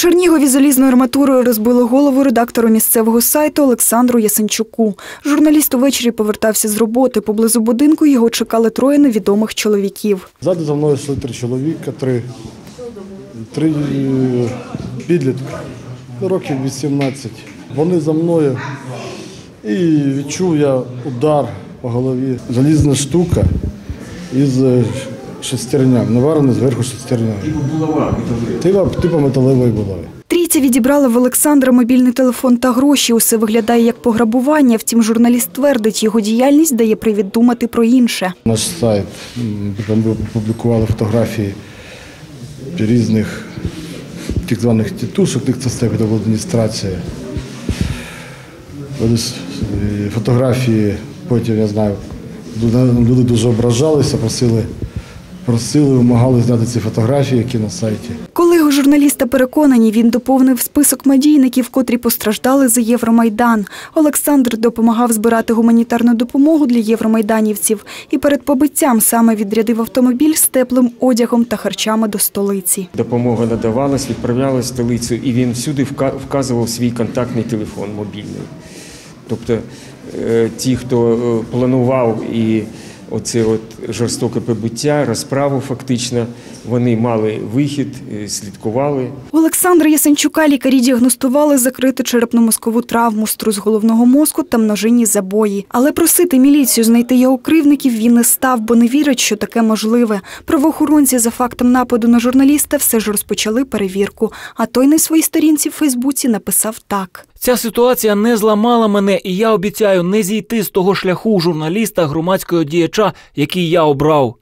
Чернігові залізною арматурою розбили голову редактору місцевого сайту Олександру Ясенчуку. Журналіст увечері повертався з роботи. Поблизу будинку його чекали троє невідомих чоловіків. Ззаду за мною йшли три чоловіка, три, три е, підлітка, ну, років 18. Вони за мною. І відчув я удар по голові. Залізна штука із е, шестерням, наварена зверху шестерня. Типа, типа металевої булави. Трійця відібрали в Олександра мобільний телефон та гроші. Усе виглядає як пограбування. Втім, журналіст твердить, його діяльність дає привід думати про інше. Наш сайт, там ми публікували фотографії різних так званих тітушок, тих це степів адміністрація. Е, Фотографії, потім я знаю, люди дуже ображалися, просили, просили, вимагали зняти ці фотографії, які на сайті. Колеги журналіста переконані, він доповнив список медійників, котрі постраждали за Євромайдан. Олександр допомагав збирати гуманітарну допомогу для євромайданівців і перед побиттям саме відрядив автомобіль з теплим одягом та харчами до столиці. Допомога надавалась, відправлялась в столицю, і він всюди вка- вказував свій контактний телефон мобільний. Тобто е, ті, хто е, планував і оце от жорстоке побиття, розправу фактично, вони мали вихід, е, слідкували. Олександра Ясенчука лікарі діагностували закриту черепно-мозкову травму, струс головного мозку та множинні забої. Але просити міліцію знайти його кривників він не став, бо не вірить, що таке можливе. Правоохоронці за фактом нападу на журналіста все ж розпочали перевірку. А той на своїй сторінці в Фейсбуці написав так. Ця ситуація не зламала мене, і я обіцяю не зійти з того шляху журналіста, громадського діяча, який я обрав.